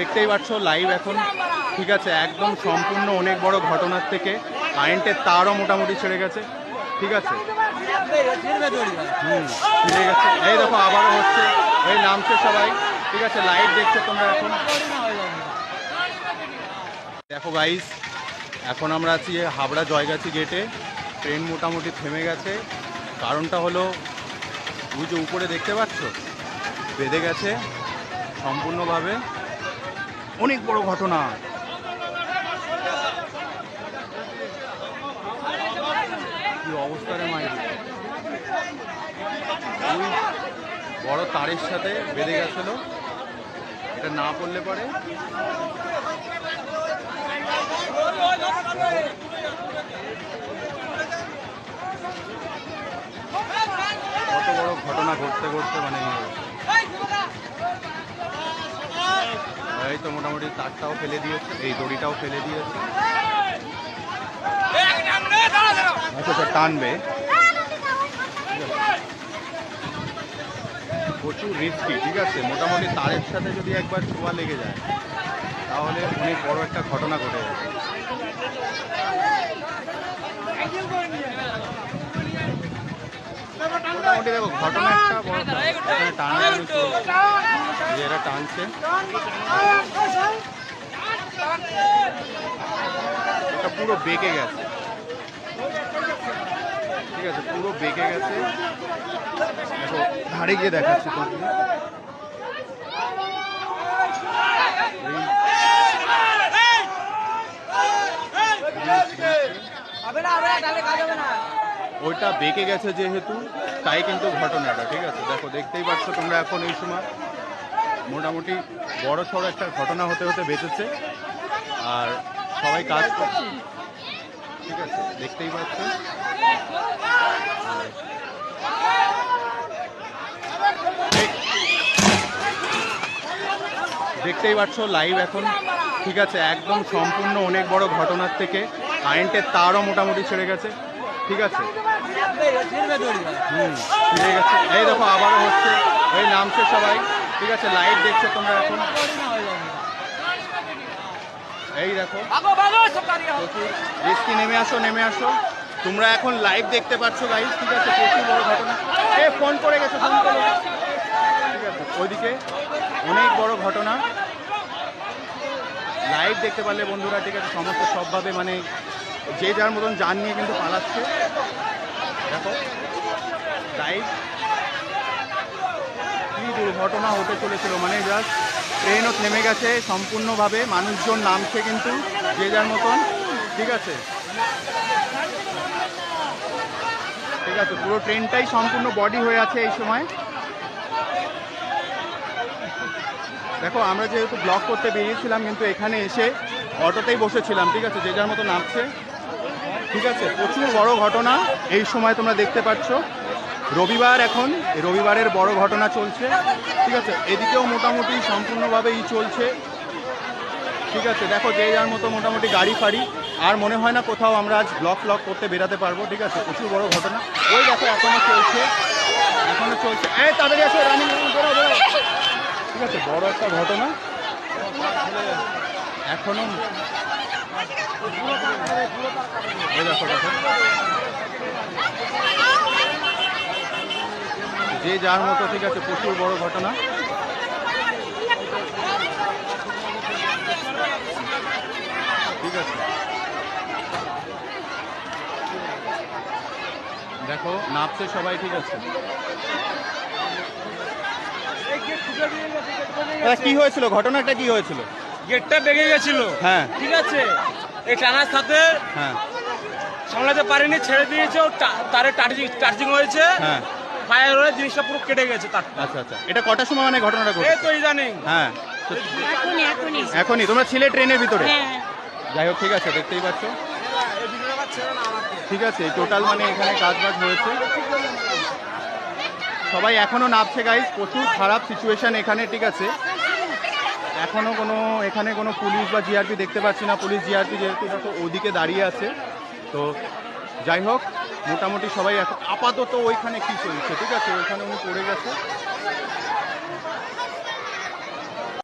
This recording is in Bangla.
দেখতেই পাচ্ছ লাইভ এখন। ঠিক আছে, একদম সম্পূর্ণ অনেক বড় ঘটনার থেকে কারেন্টের তারও মোটামুটি ছেড়ে গেছে। ঠিক আছে। হুম, ছিঁড়ে গেছে। এই দেখো, আবারও হচ্ছে, এই নামছে সবাই। ঠিক আছে লাইভ দেখছ তোমরা এখন। দেখো গাইস এখন আমরা আছি হাবড়া জয়গাছি গেটে ট্রেন মোটামুটি থেমে গেছে। কারণটা হলো, ওই যে উপরে দেখতে পাচ্ছ? বেঁধে গেছে, সম্পূর্ণভাবে। অনেক বড় ঘটনা। অবস্থা রে বড় তারের সাথে বেঁধে গেছিল। এটা না পড়লে পরে। কত বড় ঘটনা ঘটতে ঘটতে মানে এই তো মোটামুটি তারটাও ফেলে দিয়েছে, এই দড়িটাও ফেলে দিয়েছে। আচ্ছা আচ্ছা টানবে। প্রচুর রিস্কি ঠিক আছে? মোটামুটি তারের সাথে যদি একবার ছোঁয়া লেগে যায়, তাহলে অনেক বড় একটা ঘটনা ঘটে যাবে। মোটামুটি দেখো ঘটনা একটা বড় এখানে টানাটানি চলছে যে এরা টানছে এটা পুরো বেঁকে গেছে ঠিক আছে পুরো বেঁকে গেছে দেখো ধারে গিয়ে দেখাচ্ছি তোমাকে এই ওইটা বেঁকে গেছে যেহেতু, তাই কিন্তু ঘটনাটা, ঠিক আছে? দেখো, দেখতেই পাচ্ছ তোমরা এখন এই সময়। মোটামুটি বড় সড়ো একটা ঘটনা হতে হতে বেঁচেছে। আর সবাই কাজ করছে। ঠিক আছে, দেখতেই পাচ্ছ? দেখতেই পাচ্ছ লাইভ এখন। ঠিক আছে, একদম সম্পূর্ণ অনেক বড় ঘটনার থেকে কারেন্টের তারও মোটামুটি ছেড়ে গেছে। ঠিক আছে। হুম ছিঁড়ে গেছে এই দেখো আবারও হচ্ছে এই নামছে সবাই। ঠিক আছে লাইট দেখছ তোমরা এখন? এই দেখো। রিস্কি নেমে আসো নেমে আসো। তোমরা এখন লাইভ দেখতে পাচ্ছ গাইস ঠিক আছে? প্রচুর বড় ঘটনা। এ ফোন করে গেছে ফোন করে ঠিক আছে ওইদিকে অনেক বড় ঘটনা। লাইভ দেখতে পারলে বন্ধুরা ঠিক আছে সমস্ত সবভাবে মানে যে যার মতন যান নিয়ে কিন্তু পালাচ্ছে। দেখো কি দুর্ঘটনা হতে চলেছিল মানে জাস্ট ট্রেনও থেমে গেছে, সম্পূর্ণভাবে মানুষজন নামছে কিন্তু যে যার মতন, ঠিক আছে? ঠিক আছে, পুরো ট্রেনটাই সম্পূর্ণ বডি হয়ে আছে এই সময়। দেখো, আমরা যেহেতু ব্লক করতে বেরিয়েছিলাম, কিন্তু এখানে এসে অটোতেই বসেছিলাম, ঠিক আছে? যে যার মতো নামছে। ঠিক আছে, প্রচুর বড় ঘটনা এই সময় তোমরা দেখতে পাচ্ছ। রবিবার এখন, রবিবারের বড় ঘটনা চলছে, ঠিক আছে? এদিকেও মোটামুটি সম্পূর্ণভাবে ই চলছে। ঠিক আছে, দেখো যে যার মতো মোটামুটি গাড়ি ফাড়ি, আর মনে হয় না কোথাও আমরা আজ ব্লক ব্লক করতে বেরাতে পারব, ঠিক আছে? প্রচুর বড় ঘটনা। ওই দেখো, এখনও চলছে এখনও চলছে। এই, তাড়াতাড়ি আসো, রানিং ঠিক আছে, বড় একটা ঘটনা। এখনও এই দেখো দেখো যে যার মতো ঠিক আছে প্রচুর বড় ঘটনা। ঠিক আছে। দেখো নাপছে সবাই ঠিক আছে। কি হয়েছিল? ঘটনাটা কি হয়েছিল? গেটটা বেগে গেছিল। হ্যাঁ। ঠিক আছে? এই টানার সাথে হ্যাঁ। সামলাতে পারেনি ছেড়ে দিয়েছে ও তারে টার্জিং টার্জিং হয়েছে। হ্যাঁ। ফায়ার হয়ে জিনিসটা পুরো কেটে গেছে তার। আচ্ছা আচ্ছা। এটা কটার সময় মানে ঘটনাটা এই ঘটেছে তো ইদানিং। হ্যাঁ। এখনই এখনই। এখনই। তোমরা ছিলে ট্রেনের ভিতরে? হ্যাঁ। যাই হোক ঠিক আছে দেখতেই পাচ্ছ। ঠিক আছে টোটাল মানে এখানে কাজ বাজ হয়েছে। সবাই এখনও নামছে গাইজ প্রচুর খারাপ সিচুয়েশন এখানে ঠিক আছে। এখনও কোনো, এখানে কোনো পুলিশ বা জিআরপি দেখতে পাচ্ছি না। পুলিশ জিআরপি যেহেতু ওদিকে দাঁড়িয়ে আছে। তো যাই হোক, মোটামুটি সবাই এখন আপাতত ওইখানে কী চলছে, ঠিক আছে? ওইখানে উনি পড়ে গেছে।